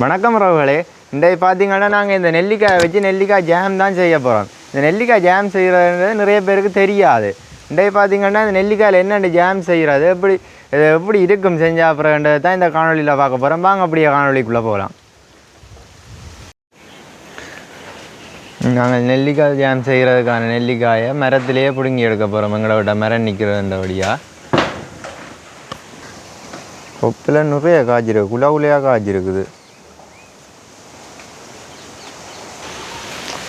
வணக்கம் ரவுகளே. இன்றைக்கு பார்த்தீங்கன்னா நாங்கள் இந்த நெல்லிக்காயை வச்சு நெல்லிக்காய் ஜாம் தான் செய்ய போகிறோம் இந்த நெல்லிக்காய் ஜாம் செய்கிறதுன்றது நிறைய பேருக்கு தெரியாது. இன்றைக்கு பார்த்தீங்கன்னா இந்த நெல்லிக்காயில் என்னென்ன ஜாம் செய்கிறது எப்படி இது எப்படி இருக்கும் செஞ்சா அப்புறம்ன்றது தான் இந்த காணொலியில் பார்க்க போகிறோம் வாங்க அப்படியே காணொலிக்குள்ளே போகலாம். நாங்கள் நெல்லிக்காய் ஜாம் செய்கிறதுக்கான நெல்லிக்காயை மரத்திலேயே பிடுங்கி எடுக்க போகிறோம் எங்களை விட்ட மரம் நிற்கிறதுன்றபடியாக கொப்பில் நிறைய காய்ச்சிருக்கு குலா குலையாக காய்ச்சிருக்குது.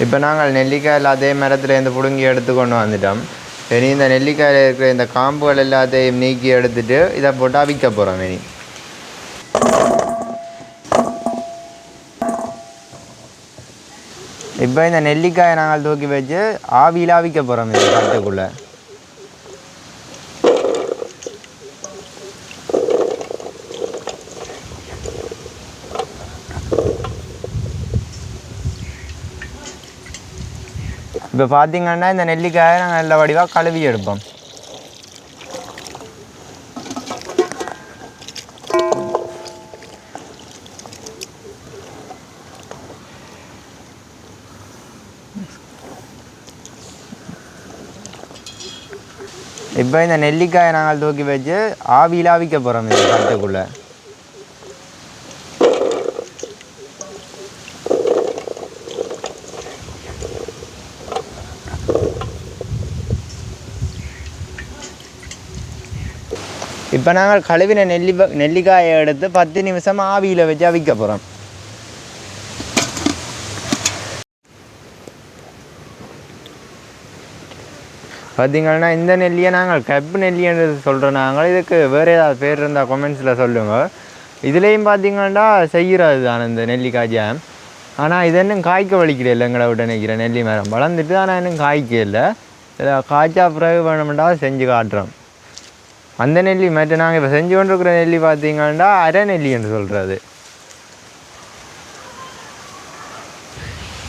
இப்போ நாங்கள் நெல்லிக்காய் அதே மரத்துலேருந்து பிடுங்கி எடுத்து கொண்டு வந்துட்டோம். இனி இந்த நெல்லிக்காயில் இருக்கிற இந்த காம்புகள் எல்லாத்தையும் நீக்கி எடுத்துட்டு இதை போட்டு அவிக்க போகிறோம் இனி. இப்போ இந்த நெல்லிக்காயை நாங்கள் தூக்கி வச்சு ஆவியில் அவிக்க போகிறோம் இந்த கட்டுக்குள்ளே இப்போ பார்த்தீங்கன்னா இந்த நெல்லிக்காயை நாங்கள் நல்ல வடிவாக கழுவி எடுப்போம். இப்போ இந்த நெல்லிக்காயை நாங்கள் தூக்கி வச்சு ஆவியில் ஆவிக்க போகிறோம் இந்த காட்டுக்குள்ளே இப்போ நாங்கள் கழுவின நெல்லி நெல்லிக்காயை எடுத்து பத்து நிமிஷம் ஆவியில் வச்சு அவிக்க போகிறோம் பார்த்தீங்கன்னா இந்த நெல்லியை நாங்கள் கப்பு நெல்லின்னு சொல்கிறோம் நாங்கள் இதுக்கு வேறு ஏதாவது பேர் இருந்தால் கொமெண்ட்ஸில் சொல்லுங்கள் இதுலேயும் பார்த்தீங்கன்னா செய்கிறது தான் இந்த நெல்லிக்காய். ஜாம் ஆனால் இது இன்னும் காய்க்க வலிக்கல எங்களை விட்டு நினைக்கிறேன் நெல்லி மரம். வளர்ந்துட்டு ஆனால் இன்னும் காய்க்க இல்லை இதில் காய்ச்சா பிறகு வேணுமெண்டா செஞ்சு காட்டுறோம். அந்த நெல்லி மற்ற நாங்கள் இப்போ செஞ்சு கொண்டிருக்கிற நெல்லி பார்த்தீங்கன்னா அரை நெல்லின்னு சொல்கிறது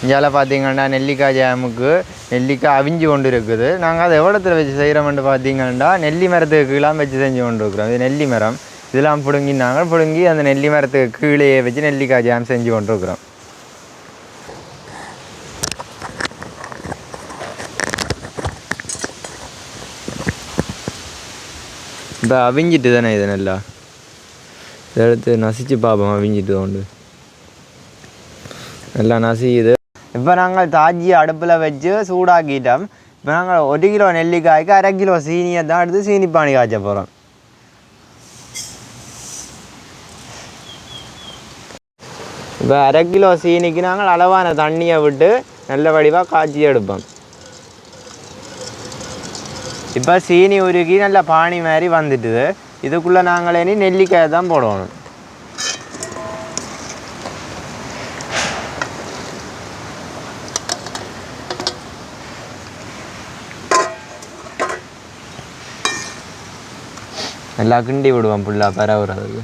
இங்கால பார்த்தீங்கன்னா நெல்லிக்காய் ஜாமுக்கு நெல்லிக்காய் அவிஞ்சு கொண்டு இருக்குது நாங்கள் அதை எவ்வளோத்தில் வச்சு செய்கிறோம்னு பார்த்தீங்கன்னா நெல்லி மரத்துக்கு கீழாம் வச்சு செஞ்சு கொண்டு இருக்கிறோம் இது நெல்லி மரம். இதெல்லாம் பிடுங்கி நாங்கள் பிடுங்கி அந்த நெல்லி மரத்துக்கு கீழே வச்சு நெல்லிக்காய் ஜாம் செஞ்சு கொண்டு இருக்கிறோம் இப்போ அவிஞ்சிட்டு தானே இது நல்லா இதை எடுத்து நசிச்சு பார்ப்போம் அவிஞ்சிட்டு உண்டு நல்லா நசியுது இப்போ நாங்கள் தாஜி அடுப்பில் வச்சு சூடாக்கிட்டோம் இப்போ நாங்கள் ஒரு கிலோ நெல்லிக்காய்க்கு அரை கிலோ சீனியை தான் எடுத்து சீனி பானி காய்ச்ச போகிறோம் இப்போ அரை கிலோ சீனிக்கு நாங்கள் அளவான தண்ணியை விட்டு நல்ல வடிவாக காய்ச்சி எடுப்போம் இப்போ சீனி உருகி நல்ல பானி மாதிரி வந்துட்டுது. இதுக்குள்ளே நாங்கள் இனி நெல்லிக்காயை தான் போடணும். நல்லா கிண்டி விடுவோம் புள்ளா பரவுறதுக்கு.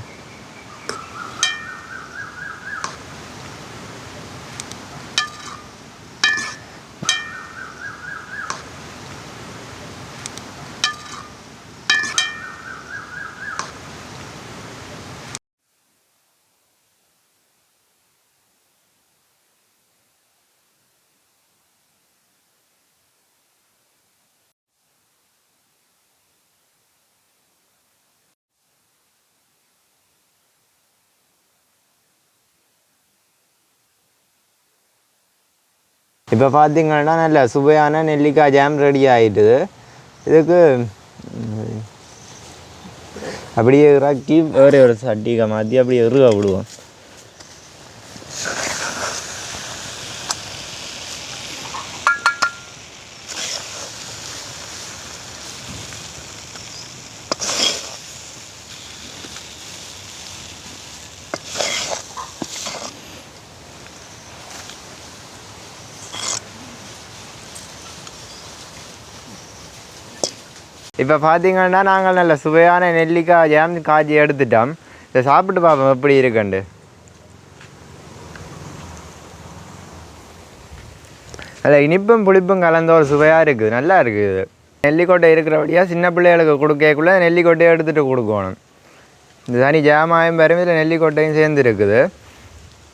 இப்போ பார்த்தீங்கன்னா நல்ல சுவையான நெல்லிக்காய் ஜாம் ரெடி ஆகிட்டுது இதுக்கு அப்படியே இறக்கி வேறு ஒரு சட்டிக்கை மாற்றி அப்படியே இறுக விடுவோம் இப்போ பார்த்தீங்கன்னா நாங்கள் நல்ல சுவையான நெல்லிக்காய் ஜாம் காய்ச்சி எடுத்துட்டோம். இதை சாப்பிட்டு பார்ப்போம் எப்படி இருக்குண்டு அதில் இனிப்பும் புளிப்பும் கலந்த ஒரு சுவையாக இருக்குது. நல்லா இருக்குது இது. நெல்லிக்கொட்டை இருக்கிறபடியாக சின்ன பிள்ளைகளுக்கு கொடுக்கக்குள்ளே நெல்லிக்கொட்டையை எடுத்துகிட்டு கொடுக்கணும். இந்த தனி ஜாமாயும் பெரும் இதில் நெல்லிக்கொட்டையும் சேர்ந்து இருக்குது.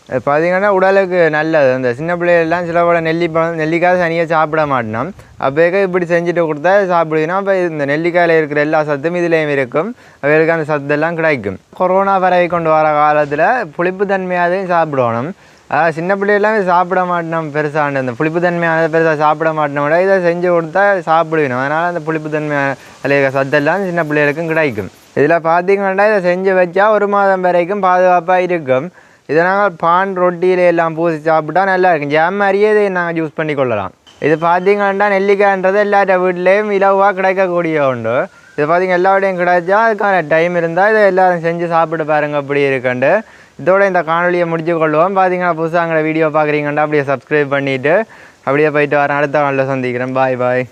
பார்த்தீங்கன்னா உடலுக்கு நல்லது. அந்த சின்ன பிள்ளைகள்லாம் சில போல நெல்லி பழம் நெல்லிக்காய் சனியாக சாப்பிட மாட்டோம் அப்போக்கே இப்படி செஞ்சுட்டு கொடுத்தா சாப்பிடுதுன்னா அப்போ இந்த நெல்லிக்காயில் இருக்கிற எல்லா சத்தும் இதுலேயும் இருக்கும். அவர்களுக்கு அந்த சத்தெல்லாம் கிடைக்கும். கொரோனா பரவி கொண்டு வர காலத்தில் புளிப்பு தன்மையாதையும் சாப்பிடணும். அதாவது சின்ன பிள்ளைகள்லாம் சாப்பிட மாட்டோம் பெருசாண்டு அந்த புளிப்பு தன்மையானது பெருசாக சாப்பிட மாட்டோம் விட இதை செஞ்சு கொடுத்தா சாப்பிடுவேணும் அதனால் அந்த புளிப்பு தன்மை அதில் சத்தெல்லாம் சின்ன பிள்ளைகளுக்கும் கிடைக்கும். இதில் பார்த்தீங்கன்னா இதை செஞ்சு வச்சா ஒரு மாதம் வரைக்கும் பாதுகாப்பாக இருக்கும். இதை நாங்கள் பான் ரொட்டியில எல்லாம் பூசி சாப்பிட்டா நல்லா இருக்கும் ஜாம் மாதிரியே இதை நாங்கள் யூஸ் பண்ணி கொள்ளலாம் இது பார்த்தீங்கன்னா நெல்லிக்காய்ன்றது எல்லாத்த வீட்லேயும் இலவாக கிடைக்கக்கூடிய உண்டு. இது பார்த்தீங்க எல்லாருடையும் கிடைச்சா அதுக்கான டைம் இருந்தால் இதை எல்லோரும் செஞ்சு சாப்பிட்டு பாருங்கள் அப்படி இருக்குண்டு. இதோட இந்த காணொலியை முடிச்சு கொள்வோம். பார்த்தீங்கன்னா புதுசாக அங்கே வீடியோ பார்க்குறீங்கன்னா அப்படியே சப்ஸ்கிரைப் பண்ணிவிட்டு அப்படியே போயிட்டு வரேன் அடுத்த நாளில் சந்திக்கிறேன். பாய் பாய்